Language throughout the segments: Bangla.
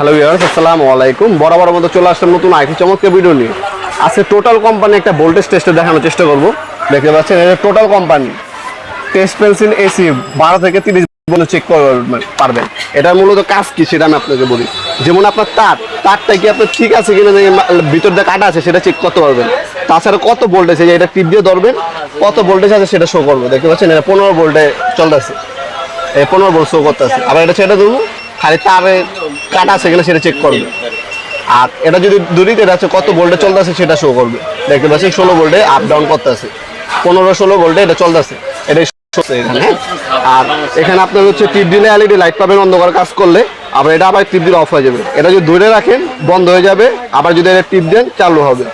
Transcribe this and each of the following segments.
হ্যালো ভিউয়ার্স আসসালামু আলাইকুম। বরাবর মতো চলে আসলাম নতুন আইটি চমৎকার ভিডিও নিয়ে। আজকে টোটাল কোম্পানি একটা ভোল্টেজ টেস্টে দেখানোর চেষ্টা করব। দেখতে পাচ্ছেন, এটা total company test pencil AC বারো থেকে তিরিশ পর্যন্ত চেক পারবেন। এটার মূলত কাজ কি সেটা আমি আপনাকে বলি। যেমন আপনার তার, তারটা কি আপনার ঠিক আছে কিনা যে ভিতর দিয়ে কাটা আছে সেটা চেক করতে পারবেন। তাছাড়া কত ভোল্টেজ আছে এটা টিপ দিয়ে ধরবেন, কত ভোল্টেজ আছে সেটা শো করবে। দেখতে পাচ্ছেন, এটা পনেরো ভোল্টে চলতেছে। পনেরো ভোল্ট শো করতেছে। আবার এটা ছেড়ে দেবো। খালি তারে কাটা আছে গেলে সেটা চেক করবে। আর এটা যদি দূরিত এটা হচ্ছে কত ভোল্টে চলতেছে সেটা শো করবে। দেখতে পাচ্ছেন ষোলো ভোল্টে আপ ডাউন করতেছে। পনেরো ষোলো ভোল্টে এটা চলতেছে। এটা এখানে? আর এখানে আপনার হচ্ছে টিপ দিলে এলইডি লাইট পাবেন, অন্ধকার কাজ করলে। আবার এটা আবার টিপ দিলে অফ হয়ে যাবে। এটা যদি দূরে রাখেন, বন্ধ হয়ে যাবে। আবার যদি এটা টিপ দেন, চালু হবে।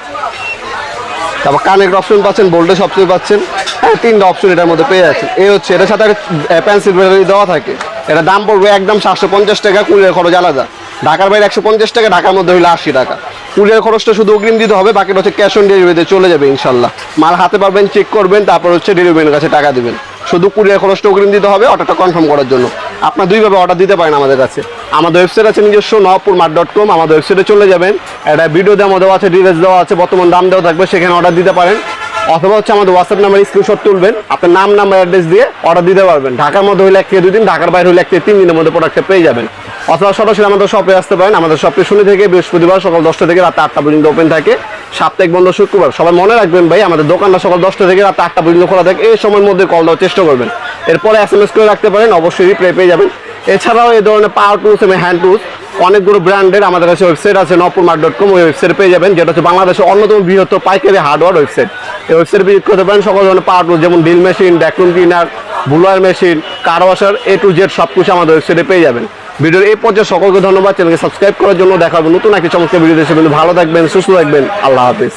তারপর কানেক্ট অপশন পাচ্ছেন ভোল্টেজ অপশন পাচ্ছেন। হ্যাঁ তিনটা অপশন এটার মধ্যে পেয়ে যাচ্ছেন। এই হচ্ছে, এটার সাথে পেন্সিল ব্যাটারি দেওয়া থাকে। এটা দাম পড়বে একদম সাতশো পঞ্চাশ টাকা, কুড়ির খরচ আলাদা। ঢাকার বাইরে একশো পঞ্চাশ টাকা, ঢাকার মধ্যে হইলে আশি টাকা। কুড়ির খরচটা শুধু অগ্রিম দিতে হবে, বাকিটা হচ্ছে ক্যাশ অন ডেলিভারিতে চলে যাবে ইনশাল্লাহ। মাল হাতে পারবেন চেক করবেন, তারপর হচ্ছে ডেলিভারির কাছে টাকা দেবেন। শুধু কুরিয়ার খরচটা অগ্রিম দিতে হবে অর্ডারটা কনফার্ম করার জন্য। আপনার দুইভাবে অর্ডার দিতে পারেন আমাদের কাছে। আমাদের ওয়েবসাইট আছে নিজস্ব নবপুর মার্ট ডট কম আমাদের ওয়েবসাইটে চলে যাবেন। একটা ভিডিও দেওয়া দেওয়া আছে ডিটেলস দেওয়া আছে, বর্তমান দাম দেওয়া থাকবে, সেখানে অর্ডার দিতে পারেন। অথবা হচ্ছে আমাদের হোয়াটসঅ্যাপ নাম্বার স্ক্রিনশট তুলবেন, আপনার নাম নাম্বার অ্যাড্রেস দিয়ে অর্ডার দিতে পারবেন। ঢাকার মধ্যে হলে এক দুই দিন, ঢাকার বাইরে হলে এক থেকে তিন দিনের মধ্যে প্রোডাক্টটা পেয়ে যাবেন। অথবা সরাসরি আমাদের শপে আসতে পারেন, আমাদের শপে শনি থেকে বৃহস্পতিবার সকাল দশটা থেকে রাত আটটা পর্যন্ত ওপেন থাকে। সাপ্তাহিক বন্ধ শুক্রবার। সবাই মনে রাখবেন ভাই, আমাদের দোকানটা সকাল দশটা থেকে রাত আটটা পর্যন্ত খোলা থাকে। এই সময়ের মধ্যে কল দেওয়ার চেষ্টা করবেন। এরপরে এস এম এস করে রাখতে পারেন, অবশ্যই রিপ্লাই পেয়ে যাবেন। এছাড়াও এই ধরনের পাওয়ার টুলস এবং হ্যান্ড টুলস অনেকগুলো ব্র্যান্ডের আমাদের কাছে ওয়েবসাইট আছে নপুর মার্ট ডট কম ওই ওয়েবসাইটে পেয়ে যাবেন, যেটা হচ্ছে বাংলাদেশের অন্যতম বৃহত্তর পাইকারি হার্ডওয়ার ওয়েবসাইট ওয়েবসাইট ভিজিট করতে পারেন। সকল ধরনের পাওয়ার টুল যেমন drill machine vacuum cleaner blower machine car washer A to Z সব কিছু আমাদের ওয়েবসাইটে পেয়ে যাবেন। ভিডিওর এই পর্যায়ে সকলকে ধন্যবাদ। চ্যানেলকে সাবস্ক্রাইব করার জন্য দেখাবো নতুন একটি চমৎকার ভিডিও দেশে ভালো থাকবেন, সুস্থ থাকবেন। আল্লাহ হাফিজ।